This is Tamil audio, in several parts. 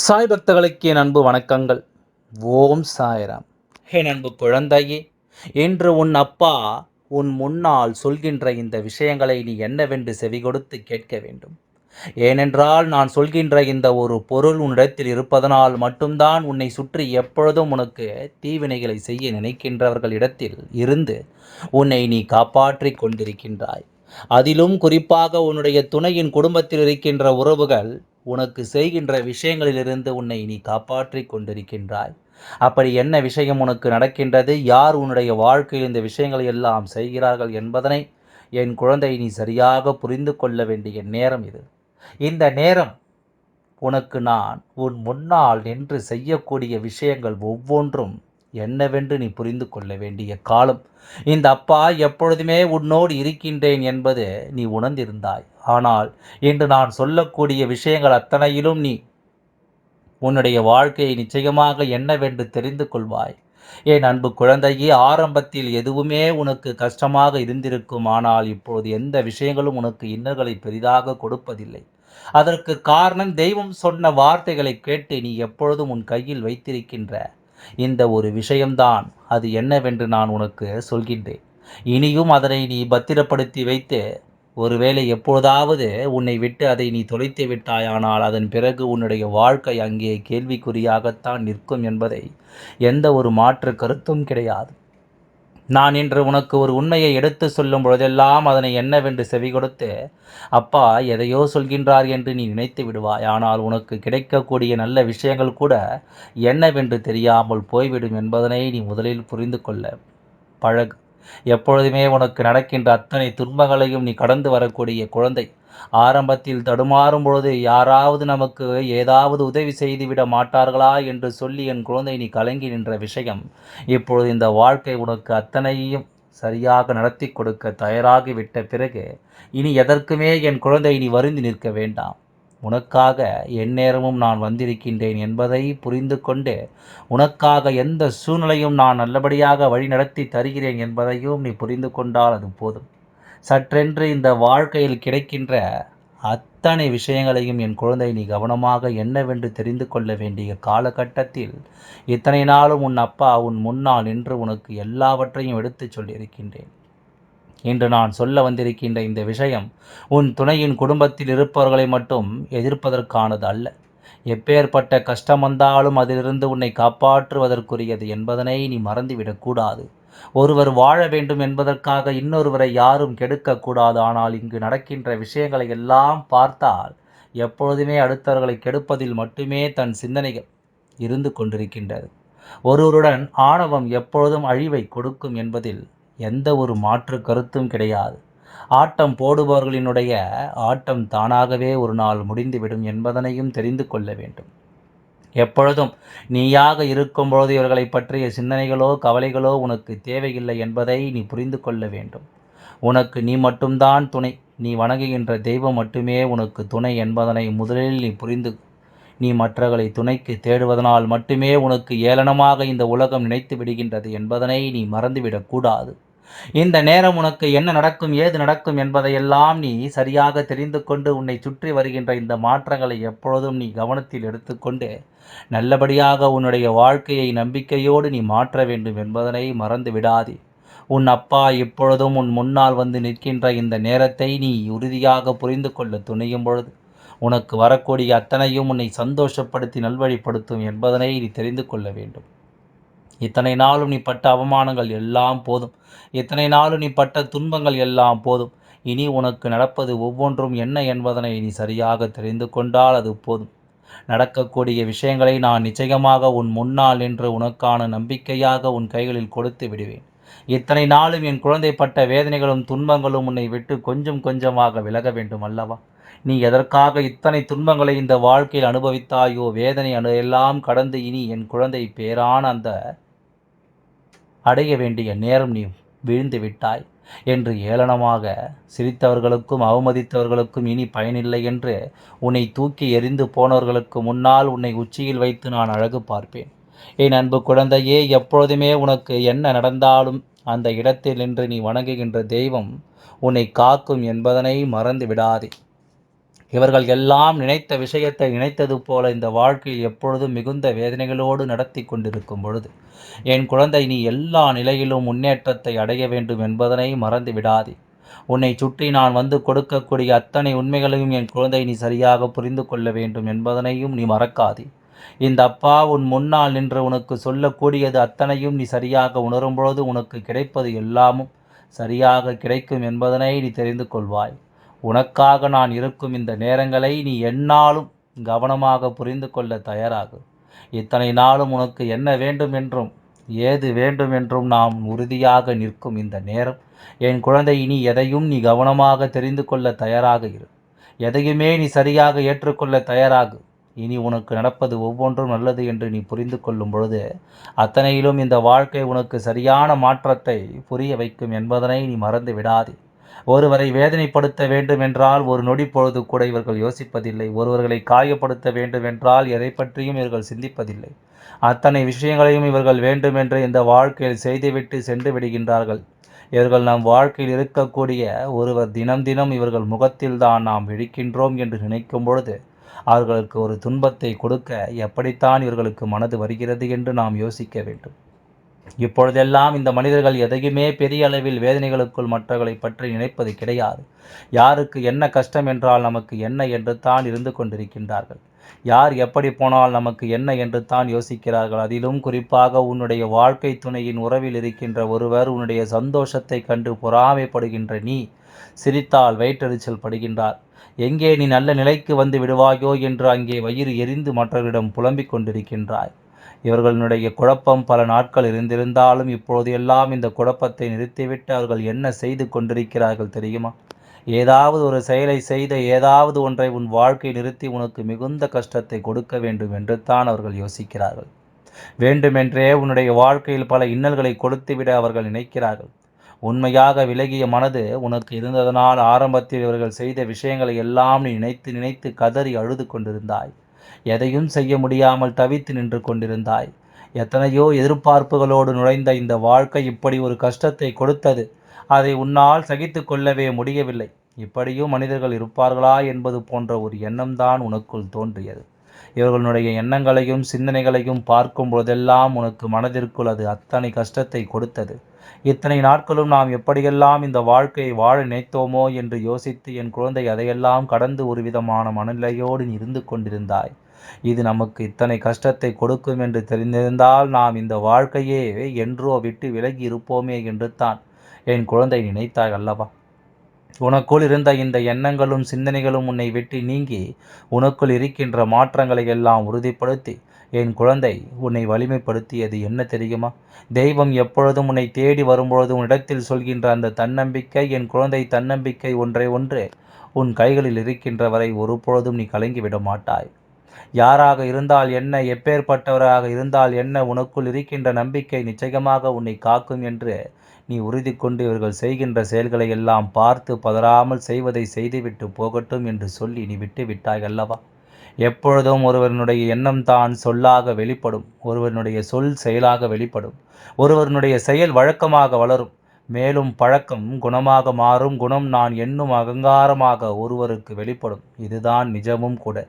சாய் பக்தர்களுக்கு என் அன்பு வணக்கங்கள். ஓம் சாய்ராம். என் அன்பு குழந்தையே இன்று உன் அப்பா உன் முன்னால் சொல்கின்ற இந்த விஷயங்களை நீ என்னவென்று செவி கொடுத்து கேட்க வேண்டும். ஏனென்றால் நான் சொல்கின்ற இந்த ஒரு பொருள் உன்னிடத்தில் இருப்பதனால் மட்டும்தான் உன்னை சுற்றி எப்பொழுதும் உனக்கு தீவினைகளை செய்ய நினைக்கின்றவர்களிடத்தில் இருந்து உன்னை நீ காப்பாற்றிக் கொண்டிருக்கின்றாய். அதிலும் குறிப்பாக உன்னுடைய துணையின் குடும்பத்தில் இருக்கின்ற உறவுகள் உனக்கு செய்கின்ற விஷயங்களிலிருந்து உன்னை நீ காப்பாற்றி கொண்டிருக்கின்றாய். அப்படி என்ன விஷயம் உனக்கு நடக்கின்றது? யார் உன்னுடைய வாழ்க்கையில் இந்த விஷயங்களை எல்லாம் செய்கிறார்கள் என்பதனை என் குழந்தை நீ சரியாக புரிந்து கொள்ள வேண்டிய நேரம் இது. இந்த நேரம் உனக்கு நான் உன் முன்னால் நின்று செய்யக்கூடிய விஷயங்கள் ஒவ்வொன்றும் என்னவென்று நீ புரிந்து கொள்ள வேண்டிய காலம். இந்த அப்பா எப்பொழுதுமே உன்னோடு இருக்கின்றேன் என்பது நீ உணர்ந்திருந்தாய். ஆனால் இன்று நான் சொல்லக்கூடிய விஷயங்கள் அத்தனையிலும் நீ உன்னுடைய வாழ்க்கையை நிச்சயமாக என்னவென்று தெரிந்து கொள்வாய். என் அன்பு குழந்தையே ஆரம்பத்தில் எதுவுமே உனக்கு கஷ்டமாக இருந்திருக்கும். ஆனால் இப்போது எந்த விஷயங்களும் உனக்கு இன்னல்களை பெரிதாக கொடுப்பதில்லை. அதற்கு காரணம் தெய்வம் சொன்ன வார்த்தைகளை கேட்டு நீ எப்பொழுதும் உன் கையில் வைத்திருக்கின்ற இந்த ஒரு விஷயம்தான். அது என்னவென்று நான் உனக்கு சொல்கின்றேன். இனியும் அதனை நீ பத்திரப்படுத்தி வைத்து ஒருவேளை எப்பொழுதாவது உன்னை விட்டு அதை நீ தொலைத்து விட்டாயானால் அதன் பிறகு உன்னுடைய வாழ்க்கை அங்கே கேள்விக்குறியாகத்தான் நிற்கும் என்பதை எந்த ஒரு மாற்று கருத்தும் கிடையாது. நான் இன்று உனக்கு ஒரு உண்மையை எடுத்து சொல்லும் பொழுதெல்லாம் அதனை என்னவென்று செவி கொடுத்து அப்பா எதையோ சொல்கின்றார் என்று நீ நினைத்து விடுவாய். ஆனால் உனக்கு கிடைக்கக்கூடிய நல்ல விஷயங்கள் கூட என்னவென்று தெரியாமல் போய்விடும் என்பதனை நீ முதலில் புரிந்து கொள்ள பழகு. எப்பொழுதுமே உனக்கு நடக்கின்ற அத்தனை துன்பங்களையும் நீ கடந்து வரக்கூடிய குழந்தை. ஆரம்பத்தில் தடுமாறும் பொழுது யாராவது நமக்கு ஏதாவது உதவி செய்துவிட மாட்டார்களா என்று சொல்லி என் குழந்தை நீ கலங்கி நின்ற விஷயம். இப்பொழுது இந்த வாழ்க்கை உனக்கு அத்தனையும் சரியாக நடத்தி கொடுக்க தயாராகிவிட்ட பிறகு இனி எதற்குமே என் குழந்தை நீ வருந்தி நிற்க வேண்டாம். உனக்காக எந்நேரமும் நான் வந்திருக்கின்றேன் என்பதை புரிந்து கொண்டு உனக்காக எந்த சூழ்நிலையும் நான் நல்லபடியாக வழிநடத்தி தருகிறேன் என்பதையும் நீ புரிந்து கொண்டால் அது போதும். சற்றென்று இந்த வாழ்க்கையில் கிடைக்கின்ற அத்தனை விஷயங்களையும் என் குழந்தை நீ கவனமாக என்னவென்று தெரிந்து கொள்ள வேண்டிய காலகட்டத்தில் இத்தனை நாளும் உன் அப்பா உன் முன்னால் நின்று உனக்கு எல்லாவற்றையும் எடுத்துச் சொல்லியிருக்கின்றேன். இன்று நான் சொல்ல வந்திருக்கின்ற இந்த விஷயம் உன் துணையின் குடும்பத்தில் இருப்பவர்களை மட்டும் எதிர்ப்பதற்கானது அல்ல. எப்பேற்பட்ட கஷ்டம் வந்தாலும் அதிலிருந்து உன்னை காப்பாற்றுவதற்குரியது என்பதனை நீ மறந்துவிடக்கூடாது ஒருவர் வாழ வேண்டும் என்பதற்காக இன்னொருவரை யாரும் கெடுக்கக்கூடாது. ஆனால் இங்கு நடக்கின்ற விஷயங்களை எல்லாம் பார்த்தால் எப்பொழுதுமே அடுத்தவர்களை கெடுப்பதில் மட்டுமே தன் சிந்தனைகள் இருந்து கொண்டிருக்கின்றது. ஒருவருடன் ஆணவம் எப்பொழுதும் அழிவை கொடுக்கும் என்பதில் எந்த ஒரு மாற்று கருத்தும் கிடையாது. ஆட்டம் போடுபவர்களினுடைய ஆட்டம் தானாகவே ஒரு நாள் முடிந்துவிடும் என்பதனையும் தெரிந்து கொள்ள வேண்டும். எப்பொழுதும் நீயாக இருக்கும்பொழுது இவர்களை பற்றிய சிந்தனைகளோ கவலைகளோ உனக்கு தேவையில்லை என்பதை நீ புரிந்து கொள்ள வேண்டும். உனக்கு நீ மட்டும்தான் துணை. நீ வணங்குகின்ற தெய்வம் மட்டுமே உனக்கு துணை என்பதனை முதலில் நீ புரிந்து நீ மற்றவர்களை துணைக்கு தேடுவதனால் மட்டுமே உனக்கு ஏளனமாக இந்த உலகம் நினைத்து விடுகின்றது என்பதனை நீ மறந்துவிடக்கூடாது இந்த நேரம் உனக்கு என்ன நடக்கும் ஏது நடக்கும் என்பதையெல்லாம் நீ சரியாக தெரிந்து கொண்டு உன்னை சுற்றி வருகின்ற இந்த மாற்றங்களை எப்பொழுதும் நீ கவனத்தில் எடுத்துக்கொண்டு நல்லபடியாக உன்னுடைய வாழ்க்கையை நம்பிக்கையோடு நீ மாற்ற வேண்டும் என்பதனை மறந்து விடாதே. உன் அப்பா இப்பொழுதும் உன் முன்னால் வந்து நிற்கின்ற இந்த நேரத்தை நீ உறுதியாக புரிந்து கொள்ள துணியும் பொழுது உனக்கு வரக்கூடிய அத்தனையும் உன்னை சந்தோஷப்படுத்தி நல்வழிப்படுத்தும் என்பதனை நீ தெரிந்து கொள்ள வேண்டும். இத்தனை நாளும் நீ பட்ட அவமானங்கள் எல்லாம் போதும். இத்தனை நாளும் நீ பட்ட துன்பங்கள் எல்லாம் போதும். இனி உனக்கு நடப்பது ஒவ்வொன்றும் என்ன என்பதனை நீ சரியாக தெரிந்து கொண்டால் அது போதும். நடக்கக்கூடிய விஷயங்களை நான் நிச்சயமாக உன் முன்னால் நின்று உனக்கான நம்பிக்கையாக உன் கைகளில் கொடுத்து விடுவேன். இத்தனை நாளும் என் குழந்தை பட்ட வேதனைகளும் துன்பங்களும் உன்னை விட்டு கொஞ்சம் கொஞ்சமாக விலக வேண்டும் அல்லவா? நீ எதற்காக இத்தனை துன்பங்களை இந்த வாழ்க்கையில் அனுபவித்தாயோ வேதனை அணு எல்லாம் கடந்து இனி என் குழந்தை பேரான அந்த அடைய வேண்டிய நேரம் நீ வீழ்ந்து விட்டாய் என்று ஏளனமாக சிரித்தவர்களுக்கும் அவமதித்தவர்களுக்கும் இனி பயனில்லை என்று உன்னை தூக்கி எரிந்து போனவர்களுக்கு முன்னால் உன்னை உச்சியில் வைத்து நான் அழகு பார்ப்பேன். என் அன்பு குழந்தையே எப்பொழுதுமே உனக்கு என்ன நடந்தாலும் அந்த இடத்தில் நின்று நீ வணங்குகின்ற தெய்வம் உன்னை காக்கும் என்பதனை மறந்து விடாதே. இவர்கள் எல்லாம் நினைத்த விஷயத்தை நினைத்தது போல இந்த வாழ்க்கையில் எப்பொழுதும் மிகுந்த வேதனைகளோடு நடத்தி கொண்டிருக்கும் பொழுது என் குழந்தை நீ எல்லா நிலையிலும் முன்னேற்றத்தை அடைய வேண்டும் என்பதனை மறந்து விடாதே. உன்னை சுற்றி நான் வந்து கொடுக்கக்கூடிய அத்தனை உண்மைகளையும் என் குழந்தை நீ சரியாக புரிந்து கொள்ள வேண்டும் என்பதனையும் நீ மறக்காதே. இந்த அப்பா உன் முன்னால் நின்று உனக்கு சொல்லக்கூடியது அத்தனையும் நீ சரியாக உணரும் பொழுது உனக்கு கிடைப்பது எல்லாமும் சரியாக கிடைக்கும் என்பதனை நீ தெரிந்து கொள்வாய். உனக்காக நான் இருக்கும் இந்த நேரங்களை நீ என்னாலும் கவனமாக புரிந்து கொள்ள தயாராகு. இத்தனை நாளும் உனக்கு என்ன வேண்டும் என்றும் ஏது வேண்டும் என்றும் நாம் உறுதியாக நிற்கும் இந்த நேரம். என் குழந்தை இனி எதையும் நீ கவனமாக தெரிந்து கொள்ள தயாராக இரு. எதையுமே நீ சரியாக ஏற்றுக்கொள்ள தயாராகு. இனி உனக்கு நடப்பது ஒவ்வொன்றும் நல்லது என்று நீ புரிந்து கொள்ளும் பொழுது அத்தனையிலும் இந்த வாழ்க்கை உனக்கு சரியான மாற்றத்தை புரிய வைக்கும் என்பதனை நீ மறந்து விடாதே. ஒருவரை வேதனைப்படுத்த வேண்டும் என்றால் ஒரு நொடி பொழுது கூட இவர்கள் யோசிப்பதில்லை. ஒருவர்களை காயப்படுத்த வேண்டும் என்றால் எதை பற்றியும் இவர்கள் சிந்திப்பதில்லை. அத்தனை விஷயங்களையும் இவர்கள் வேண்டுமென்று இந்த வாழ்க்கையில் செய்துவிட்டு சென்று விடுகின்றார்கள். இவர்கள் நம் வாழ்க்கையில் இருக்கக்கூடிய ஒருவர் தினம் தினம் இவர்கள் முகத்தில் தான் நாம் விழிக்கின்றோம் என்று நினைக்கும் பொழுது அவர்களுக்கு ஒரு துன்பத்தை கொடுக்க எப்படித்தான் இவர்களுக்கு மனது வருகிறது என்று நாம் யோசிக்க வேண்டும். இப்பொழுதெல்லாம் இந்த மனிதர்கள் எதையுமே பெரிய அளவில் வேதனைகளுக்குள் மற்றவர்களை பற்றி நினைப்பது கிடையாது. யாருக்கு என்ன கஷ்டம் என்றால் நமக்கு என்ன என்று தான் இருந்து கொண்டிருக்கின்றார்கள். யார் எப்படி போனால் நமக்கு என்ன என்று தான் யோசிக்கிறார்கள். அதிலும் குறிப்பாக உன்னுடைய வாழ்க்கை துணையின் உறவில் இருக்கின்ற ஒருவர் உன்னுடைய சந்தோஷத்தை கண்டு பொறாமைப்படுகின்ற நீ சிரித்தால் வயிற்றெரிச்சல் படுகின்றார். எங்கே நீ நல்ல நிலைக்கு வந்து விடுவாயோ என்று அங்கே வயிறு எரிந்து மற்றவரிடம் புலம்பிக் கொண்டிருக்கின்றாய். இவர்களுடைய குழப்பம் பல நாட்கள் இருந்திருந்தாலும் இப்பொழுது எல்லாம் இந்த குழப்பத்தை நிறுத்திவிட்டு அவர்கள் என்ன செய்து கொண்டிருக்கிறார்கள் தெரியுமா? ஏதாவது ஒரு செயலை செய்த ஏதாவது ஒன்றை உன் வாழ்க்கை நிறுத்தி உனக்கு மிகுந்த கஷ்டத்தை கொடுக்க வேண்டும் என்று தான் அவர்கள் யோசிக்கிறார்கள். வேண்டுமென்றே உன்னுடைய வாழ்க்கையில் பல இன்னல்களை கொடுத்துவிட அவர்கள் நினைக்கிறார்கள். உண்மையாக விலகிய மனது உனக்கு இருந்ததனால் ஆரம்பத்தில் இவர்கள் செய்த விஷயங்களை எல்லாம் நீ நினைத்து நினைத்து கதறி அழுது கொண்டிருந்தாய். எதையும் செய்ய முடியாமல் தவித்து நின்று கொண்டிருந்தாய். எத்தனையோ எதிர்பார்ப்புகளோடு நுழைந்த இந்த வாழ்க்கை இப்படி ஒரு கஷ்டத்தை கொடுத்தது. அதை உன்னால் சகித்து கொள்ளவே முடியவில்லை. இப்படியும் மனிதர்கள் இருப்பார்களா என்பது போன்ற ஒரு எண்ணம்தான் உனக்குள் தோன்றியது. இவர்களுடைய எண்ணங்களையும் சிந்தனைகளையும் பார்க்கும் பொழுதெல்லாம் உனக்கு மனதிற்குள் அது அத்தனை கஷ்டத்தை கொடுத்தது. இத்தனை நாட்களும் நாம் எப்படியெல்லாம் இந்த வாழ்க்கையை வாழ நினைத்தோமோ என்று யோசித்து என் குழந்தை அதையெல்லாம் கடந்து ஒரு விதமான மனநிலையோடு இருந்து கொண்டிருந்தாய். இது நமக்கு இத்தனை கஷ்டத்தை கொடுக்கும் என்று தெரிந்திருந்தால் நாம் இந்த வாழ்க்கையே என்றோ விட்டு விலகி இருப்போமே என்று தான் என் குழந்தை நினைத்தாய் அல்லவா? உனக்குள் இருந்த இந்த எண்ணங்களும் சிந்தனைகளும் உன்னை விட்டு நீங்கி உனக்குள் இருக்கின்ற மாற்றங்களை எல்லாம் உறுதிப்படுத்தி என் குழந்தை உன்னை வலிமைப்படுத்தியது என்ன தெரியுமா? தெய்வம் எப்பொழுதும் உன்னை தேடி வரும்பொழுது உன்னிடத்தில் சொல்கின்ற அந்த தன்னம்பிக்கை என் குழந்தை தன்னம்பிக்கை ஒன்றை ஒன்று உன் கைகளில் இருக்கின்ற வரை ஒருபொழுதும் நீ கலங்கிவிட மாட்டாய். யாராக இருந்தால் என்ன எப்பேற்பட்டவராக இருந்தால் என்ன உனக்குள் இருக்கின்ற நம்பிக்கை நிச்சயமாக உன்னை காக்கும் என்று நீ உறுதி கொண்டு இவர்கள் செய்கின்ற செயல்களை எல்லாம் பார்த்து பதறாமல் செய்வதை செய்துவிட்டு போகட்டும் என்று சொல்லி நீ விட்டு விட்டாய் அல்லவா? எப்பொழுதும் ஒருவனுடைய எண்ணம் தான் சொல்லாக வெளிப்படும். ஒருவனுடைய சொல் செயலாக வெளிப்படும். ஒருவனுடைய செயல் வழக்கமாக வளரும். மேலும் பழக்கம் குணமாக மாறும். குணம் நான் என்னும் அகங்காரமாக ஒருவருக்கு வெளிப்படும். இதுதான் நிஜமும் கூட.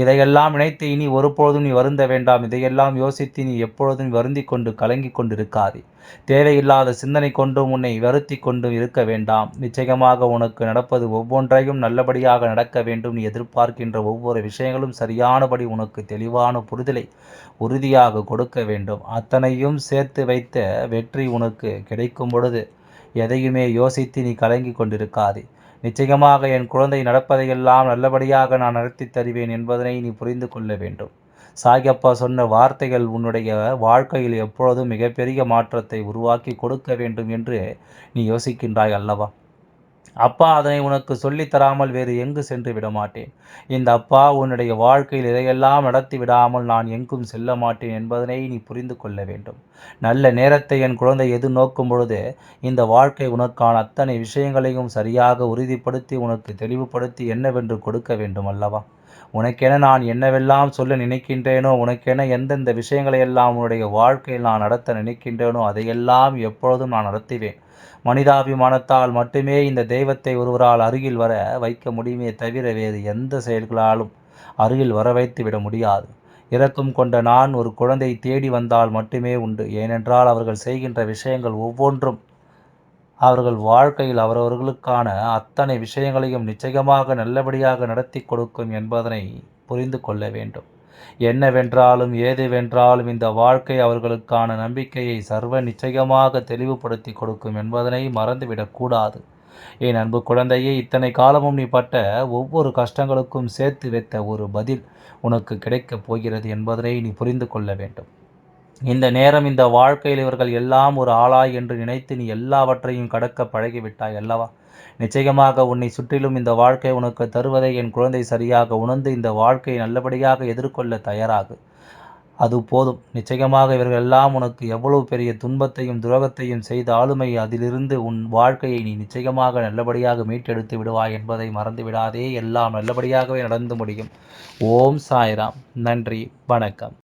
இதையெல்லாம் நினைத்து இனி ஒருபொழுதும் நீ வருந்த வேண்டாம். இதையெல்லாம் யோசித்து நீ எப்பொழுதும் வருந்தி கொண்டு கலங்கி கொண்டிருக்காதே. தேவையில்லாத சிந்தனை கொண்டும் உன்னை வருத்தி கொண்டும் இருக்க வேண்டாம். நிச்சயமாக உனக்கு நடப்பது ஒவ்வொன்றையும் நல்லபடியாக நடக்க வேண்டும். நீ எதிர்பார்க்கின்ற ஒவ்வொரு விஷயங்களும் சரியானபடி உனக்கு தெளிவான புரிதலை உறுதியாக கொடுக்க வேண்டும். அத்தனையும் சேர்த்து வைத்த வெற்றி உனக்கு கிடைக்கும் பொழுது எதையுமே யோசித்து நீ கலங்கி கொண்டிருக்காதே. நிச்சயமாக என் குழந்தை நடப்பதையெல்லாம் நல்லபடியாக நான் நடத்தி தருவேன் என்பதனை நீ புரிந்து கொள்ள வேண்டும். சாயப்பா சொன்ன வார்த்தைகள் உன்னுடைய வாழ்க்கையில் எப்பொழுதும் மிகப்பெரிய மாற்றத்தை உருவாக்கி கொடுக்க வேண்டும் என்று நீ யோசிக்கின்றாய் அல்லவா? அப்பா அதனை உனக்கு சொல்லித் தராமல் வேறு எங்கு சென்று விடமாட்டேன்? இந்த அப்பா உன்னுடைய வாழ்க்கையில் இதையெல்லாம் நடத்தி விடாமல் நான் எங்கும் செல்ல மாட்டேன் என்பதனை நீ புரிந்து கொள்ள வேண்டும். நல்ல நேரத்தை என் குழந்தை எது நோக்கும் பொழுது இந்த வாழ்க்கை உனக்கான அத்தனை விஷயங்களையும் சரியாக உறுதிப்படுத்தி உனக்கு தெளிவுபடுத்தி என்னவென்று கொடுக்க வேண்டும் அல்லவா? உனக்கென நான் என்னவெல்லாம் சொல்ல நினைக்கின்றேனோ உனக்கென எந்தெந்த விஷயங்களை எல்லாம் உன்னுடைய வாழ்க்கையில் நான் நடத்த நினைக்கின்றேனோ அதையெல்லாம் எப்பொழுதும் நான் நடத்துவேன். மனிதாபிமானத்தால் மட்டுமே இந்த தெய்வத்தை ஒருவரால் அருகில் வர வைக்க முடியுமே தவிர வேறு எந்த செயல்களாலும் அருகில் வர வைத்து விட முடியாது. இரக்கம் கொண்ட நான் ஒரு குழந்தை தேடி வந்தால் மட்டுமே உண்டு. ஏனென்றால் அவர்கள் செய்கின்ற விஷயங்கள் ஒவ்வொன்றும் அவர்கள் வாழ்க்கையில் அவரவர்களுக்கான அத்தனை விஷயங்களையும் நிச்சயமாக நல்லபடியாக நடத்தி கொடுக்கும் என்பதனை புரிந்து கொள்ள வேண்டும். என்னவென்றாலும் ஏதுவென்றாலும் இந்த வாழ்க்கை அவர்களுக்கான நம்பிக்கையை சர்வ நிச்சயமாக தெளிவுபடுத்தி கொடுக்கும் என்பதனை மறந்துவிடக்கூடாது என் அன்பு குழந்தையே இத்தனை காலமும் நீ பட்ட ஒவ்வொரு கஷ்டங்களுக்கும் சேர்த்து வைத்த ஒரு பதில் உனக்கு கிடைக்கப் போகிறது என்பதனை நீ புரிந்து கொள்ள வேண்டும். இந்த நேரம் இந்த வாழ்க்கையில் இவர்கள் எல்லாம் ஒரு ஆளாய் என்று நினைத்து நீ எல்லாவற்றையும் கடக்க பழகிவிட்டாய் அல்லவா? நிச்சயமாக உன்னை சுற்றிலும் இந்த வாழ்க்கை உனக்கு தருவதை என் குழந்தை சரியாக உணர்ந்து இந்த வாழ்க்கையை நல்லபடியாக எதிர்கொள்ள தயாராகு. அது போதும். நிச்சயமாக இவர்கள் எல்லாம் உனக்கு எவ்வளவு பெரிய துன்பத்தையும் துரோகத்தையும் செய்த ஆளுமை அதிலிருந்து உன் வாழ்க்கையை நீ நிச்சயமாக நல்லபடியாக மீட்டெடுத்து விடுவாய் என்பதை மறந்து விடாதே. எல்லாம் நல்லபடியாகவே நடந்து முடியும். ஓம் சாய்ராம். நன்றி. வணக்கம்.